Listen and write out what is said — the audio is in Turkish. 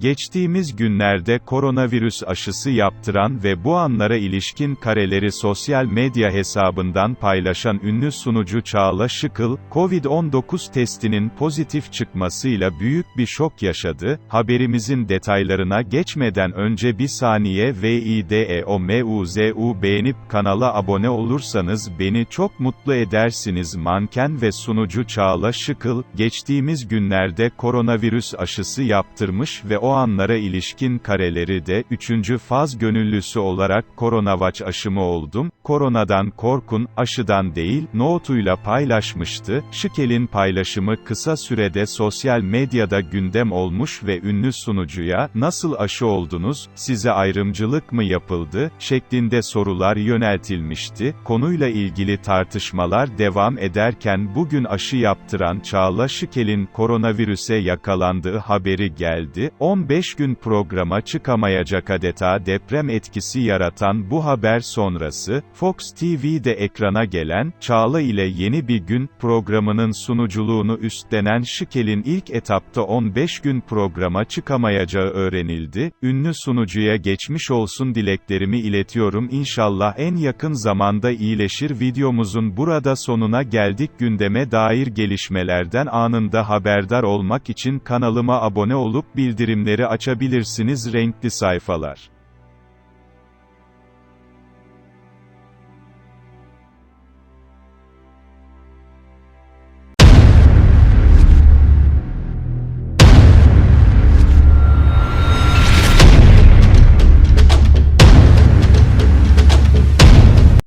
Geçtiğimiz günlerde koronavirüs aşısı yaptıran ve bu anlara ilişkin kareleri sosyal medya hesabından paylaşan ünlü sunucu Çağla Şıkıl, Covid-19 testinin pozitif çıkmasıyla büyük bir şok yaşadı. Haberimizin detaylarına geçmeden önce bir saniye VIDEOMUZU beğenip kanala abone olursanız beni çok mutlu edersiniz. Manken ve sunucu Çağla Şıkıl, geçtiğimiz günlerde koronavirüs aşısı yaptırmış ve o anlara ilişkin kareleri de, 3. faz gönüllüsü olarak koronavaç aşımı oldum, koronadan korkun, aşıdan değil, notuyla paylaşmıştı. Şıkel'in paylaşımı kısa sürede sosyal medyada gündem olmuş ve ünlü sunucuya, nasıl aşı oldunuz, size ayrımcılık mı yapıldı, şeklinde sorular yöneltilmişti. Konuyla ilgili tartışmalar devam ederken bugün aşı yaptıran Çağla Şıkel'in koronavirüse yakalandığı haberi geldi. 15 gün programa çıkamayacak adeta deprem etkisi yaratan bu haber sonrası, Fox TV'de ekrana gelen, Çağla ile Yeni Bir Gün, programının sunuculuğunu üstlenen Şıkel'in ilk etapta 15 gün programa çıkamayacağı öğrenildi. Ünlü sunucuya geçmiş olsun dileklerimi iletiyorum İnşallah en yakın zamanda iyileşir videomuzun burada sonuna geldik gündeme dair gelişmelerden anında haberdar olmak için kanalıma abone olup bildirimleri açabilirsiniz renkli sayfalar.